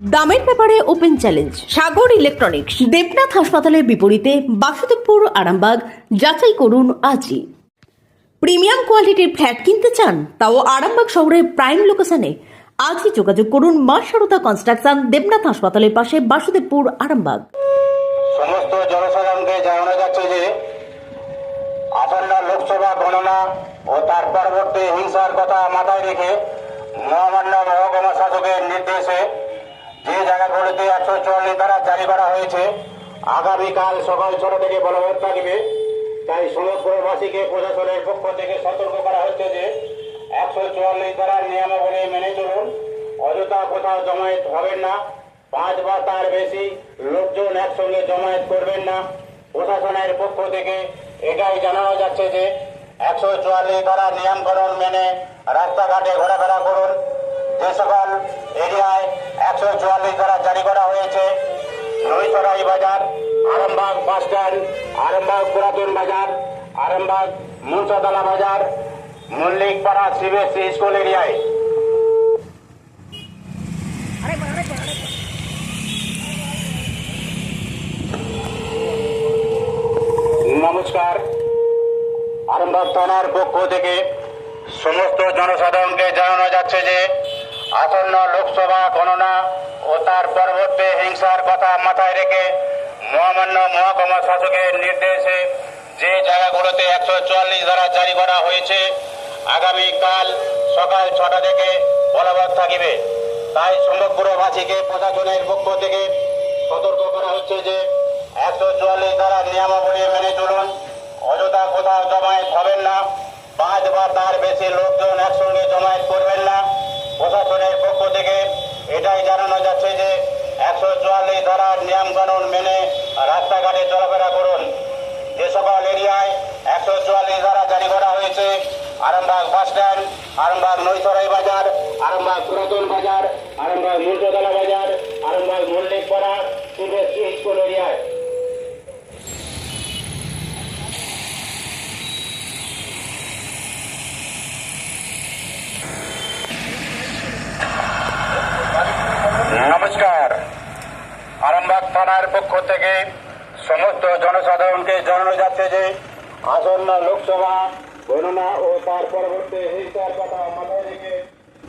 দামের ব্যাপারে open challenge, Sagar electronics, Debnath হাসপাতালের বিপরীতে বাসুদেবপুর, আরামবাগ, যাচাই করুন আজই। প্রিমিয়াম কোয়ালিটির ফ্ল্যাট কিনতে চান, তাও আরামবাগ শহরের প্রাইম লোকেশনে। আজই যোগাযোগ করুন মা সারদা কনস্ট্রাকশন, দেবনাথ হাসপাতালের পাশে বাসুদেবপুর, আরামবাগ। সমস্ত জনসাধারণকে জানানো যাচ্ছে যে আসন্ন লোকসভা গণনা ও তার পরবর্তী হিংসার কথা মাথায় রেখে মহামান্য মহকুমা শাসকের নির্দেশে যে জায়গাগুলোতে একশো চুয়াল্লিশ ধারা জারি করা হয়েছে, আগামীকাল সকাল ছটা থেকে বলবৎ থাকবে তাই সমগ্রবাসীকে প্রশাসনের পক্ষ থেকে সতর্ক করা হচ্ছে যে একশো চুয়াল্লিশ ধারার নিয়মাবলী মেনে চলুন। অযথা কোথাও জমায়েত হবেন না। পাঁচ বা তার বেশি লোকজন একসঙ্গে জমায়েত করবেন না। প্রশাসনের পক্ষ থেকে এটাই জানানো যাচ্ছে যে একশো চুয়াল্লিশ ধারা নিয়মকরণ মেনে রাস্তাঘাটে ঘোরাফেরা করুন। যে সকল এরিয়ায় একশো চুয়াল্লিশ ধারা জারি করা হয়েছে। নৈসরাই বাজার, আরামবাগ বাস স্ট্যান্ড, আরামবাগ পুরাতন বাজার, আরামবাগ মুন্সাতলা বাজার, মল্লিকপাড়া সিবিএসসি স্কুল এরিয়ায়। নমস্কার। আরামবাগ থানার পক্ষ থেকে সমস্ত জনসাধারণকে জানানো যাচ্ছে যে আসন্ন লোকসভা গণনা ও তার পরবর্তী হিংসার কথা মাথায় রেখে মহামান্য মহকুমা শাসকের নির্দেশে যে জায়গাগুলোতে একশো চুয়াল্লিশ ধারা জারি করা হয়েছে আগামীকাল সকাল ছটা থেকে বলবৎ থাকিবে। তাই সমগ্রবাসীকে প্রশাসনের পক্ষ থেকে সতর্ক করা হচ্ছে যে একশো চুয়াল্লিশ ধারা নিয়মাবলী মেনে চলুন। অযথা কোথাও জমায়েত হবেন না। পাঁচ বা তার বেশি লোকজন একসঙ্গে জমায়েত করবেন আরামবাগ পুরাতন বাজার আরামবাগ মূর্ততলা বাজার আরামবাগ মল্লিকপাড়া, পূর্বে স্কুল নমস্কার। আরামবাগ থানার পক্ষ থেকে সমস্ত জনসাধারণকে জানানো যাচ্ছে যে আসন্ন লোকসভা গণনা ও তার পরবর্তী হিংসার কথা মাথায় রেখে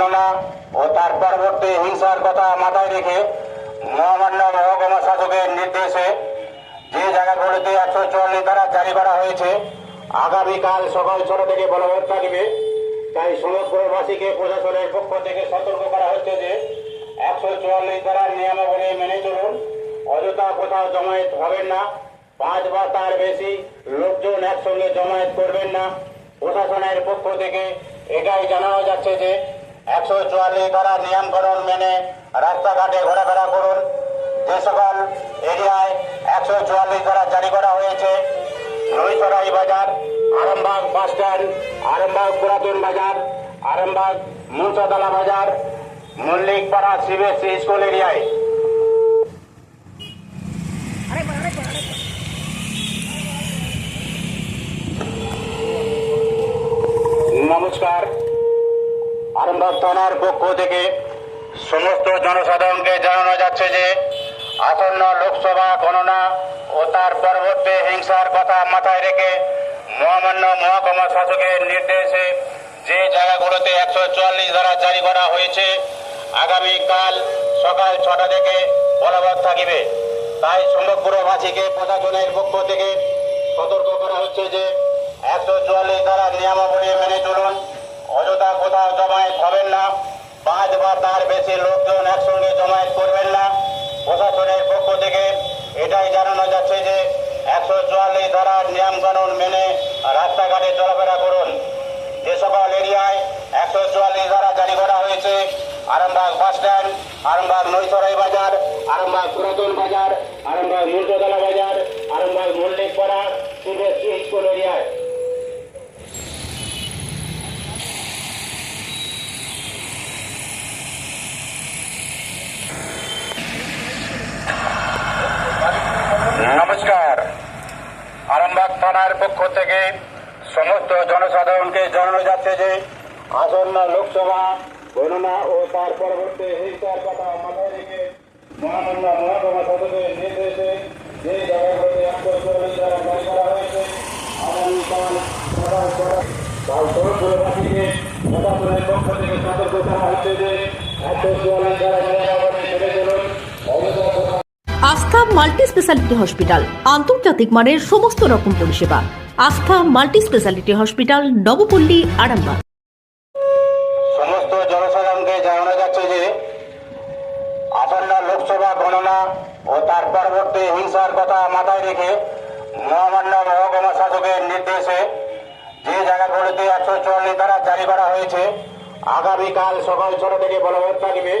গণনা ও তার পরবর্তী হিংসার কথা মাথায় রেখে মহামান্য মহকুমা শাসকের নির্দেশে যে জায়গাগুলিতে একশো চুয়াল্লিশ ধারা জারি করা হয়েছে, আগামীকাল সকাল ছটা থেকে বলবৎ থাকবে তাই সমগ্রবাসীকে প্রশাসনের পক্ষ থেকে সতর্ক করা হচ্ছে যে একশো চুয়াল্লিশ ধারার নিয়মাবলী মেনে চলুন, অযথা কোথাও জমায়েত হবেন না, পাঁচ বা তার বেশি লোকজন একসঙ্গে জমায়েত করবেন না। প্রশাসনের পক্ষ থেকে এটাই জানানো যাচ্ছে যে একশো চুয়াল্লিশ ধারা নিয়মকরণ মেনে রাস্তাঘাটে ঘোরাফেরা করুন। যে সকল এরিয়ায় একশো চুয়াল্লিশ ধারা জারি করা হয়েছে নৈসরাই বাজার, আরামবাগ বাস স্ট্যান্ড, আরামবাগ পুরাতন বাজার, আরামবাগ মুসাদালা বাজার, মল্লিকপাড়া সিবিএসসি স্কুল এরিয়ায় নমস্কার থানার পক্ষ থেকে সমস্ত জনসাধারণকে জানানো যাচ্ছে যে আসন্ন লোকসভা গণনা ও তার পরবর্তী হিংসার কথা মাথায় রেখে মহামান্য মহকুমা শাসকের নির্দেশে যে জায়গাগুলোতে একশো চুয়াল্লিশ ধারা জারি করা হয়েছে, আগামীকাল সকাল ছটা থেকে বলবৎ থাকিবে। তাই সমগ্রবাসীকে প্রশাসনের পক্ষ থেকে সতর্ক করা হচ্ছে যে একশো চুয়াল্লিশ ধারা নিয়মাবলী মেনে চলুন। অযথা কোথাও জমায়েত হবেন না। পাঁচ বা তার বেশি লোকজন একসঙ্গে জমায়েত করবেন না। প্রশাসনের পক্ষ থেকে এটাই জানানো যাচ্ছে যে একশো চুয়াল্লিশ ধারার নিয়ম কানুন মেনে রাস্তাঘাটে চলাফেরা করুন। যে সকল এরিয়ায় একশো চুয়াল্লিশ ধারা জারি করা হয়েছে, আরামবাগ বাস স্ট্যান্ড, আরামবাগ নৈসরাই বাজার, আরামবাগ পুরাতন বাজার, আরামবাগ মূর্ততলা বাজার, আরামবাগ মল্লিক পাড়া শুভশ্রী স্কুল এরিয়ায় নমস্কার আরামবাগ থানার পক্ষ থেকে সমস্ত জনসাধারণকে জানানো যাচ্ছে যে আসন্ন লোকসভা, গণনা ও তার পরবর্তী হিংসার কথা মাথায় রেখে মহামান্য মহকুমা সদস্যের নির্দেশে যে আস্থা মাল্টি স্পেশালিটি হসপিটাল, আন্তর্জাতিক মানের সমস্ত রকম পরিষেবা। Astha multi speciality hospital, Nabapalli, Arambagh. সমস্ত জনসাধারণকে জানানো যাচ্ছে যে আসন্ন লোকসভা গণনা ও তার পরবর্তী হিংসার কথা মাথায় রেখে মহামান্য মহকুমা শাসকের নির্দেশে যে জায়গাগুলিতে একশো চুয়াল্লিশ ধারা জারি করা হয়েছে, আগামীকাল সকাল ছটা থেকে বলবৎ থাকবে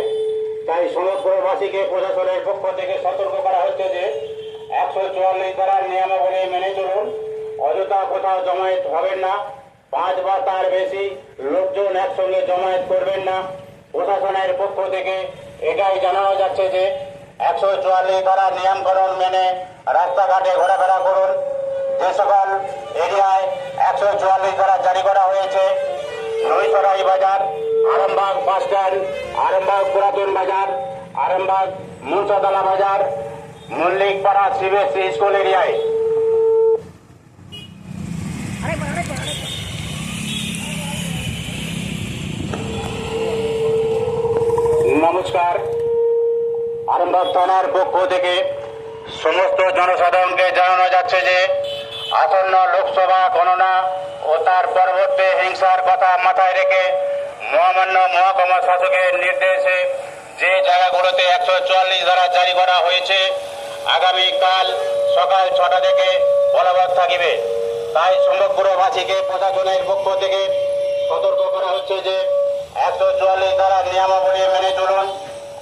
তাই সমগ্রবাসীকে প্রশাসনের পক্ষ থেকে সতর্ক করা হচ্ছে যে একশো চুয়াল্লিশ ধারার নিয়মাবলী মেনে চলুন। অযথা কোথাও জমায়েত হবেন না। পাঁচ বা তার বেশি লোকজন একসঙ্গে জমায়েত করবেন না। প্রশাসনের পক্ষ থেকে এটাই জানানো যাচ্ছে যে একশো চুয়াল্লিশ ধারা নিয়মকরণ মেনে রাস্তাঘাটে ঘোরাফেরা করুন। যে সকল এরিয়ায় একশো চুয়াল্লিশ ধারা জারি করা হয়েছে, নৈসরাই বাজার, আরামবাগ বাস স্ট্যান্ড, আরামবাগ পুরাতন বাজার, আরামবাগ মুন্সাতলা বাজার, মল্লিকপাড়া সিবিএসসি স্কুল এরিয়ায় নমস্কার আরামবাগ থানার পক্ষ থেকে সমস্ত জনসাধারণকে জানানো যাচ্ছে যে আসন্ন লোকসভা গণনা ও তার পরবর্তী হিংসার কথা মাথায় রেখে মহামান্য মহকুমা শাসকের নির্দেশে যে জায়গাগুলোতে একশো চুয়াল্লিশ ধারা জারি করা হয়েছে আগামীকাল সকাল ছটা থেকে বলবৎ থাকিবে। তাই সমগ্রবাসীকে প্রশাসনের পক্ষ থেকে সতর্ক করা হচ্ছে যে একশো চুয়াল্লিশ ধারা নিয়মাবলী মেনে চলুন।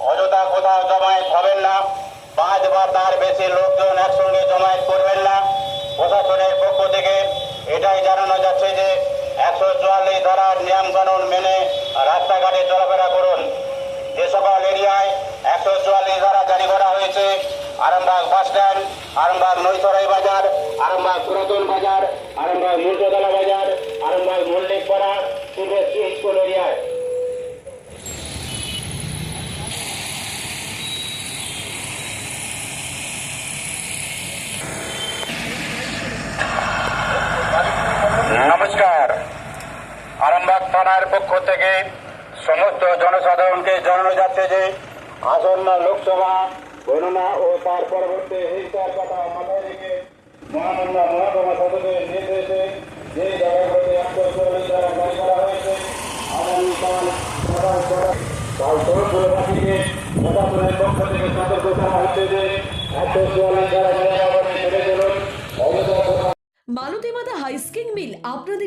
অযথা কোথাও জমায়েত হবেন না। পাঁচ বা তার বেশি লোকজন একসঙ্গে জমায়েত করবেন না। প্রশাসনের পক্ষ থেকে এটাই জানানো যাচ্ছে যে একশো চুয়াল্লিশ ধারার নিয়ম কানুন মেনে রাস্তাঘাটে চলাফেরা করুন। যে সকল এরিয়ায় একশো চুয়াল্লিশ ধারা জারি করা হয়েছে, আরামবাগ বাস স্ট্যান্ড, আরামবাগ নৈসরাই বাজার, আরামবাগ পুরাতন বাজার, আরামবাগ মূর্ততলা বাজার, আরামবাগ মল্লিক পাড়া স্কুল এরিয়ায় নমস্কার আরামবাগ থানার পক্ষ থেকে সমস্ত জনসাধারণকে জানানো যাচ্ছে যে আসন্ন লোকসভা গণনা ও তার পরবর্তী হিংসার কথা মাথায় রেখে মহামান্য মহকুমা সদস্যের নির্দেশে যে জায়গাগুলোতে একশো চল্লিশ দ্বারা জারি করা হয়েছে আগামীকাল সকাল ছটা কাল তরফগুলোবাসীকে প্রশাসনের পক্ষ থেকে সতর্ক করা হচ্ছে যে একশো চুয়াল্লিশ ধারা নিয়মাবলী মেনে চলুন অবৈধ মালতী মাতা হাইস্কিং মিল আপনাদের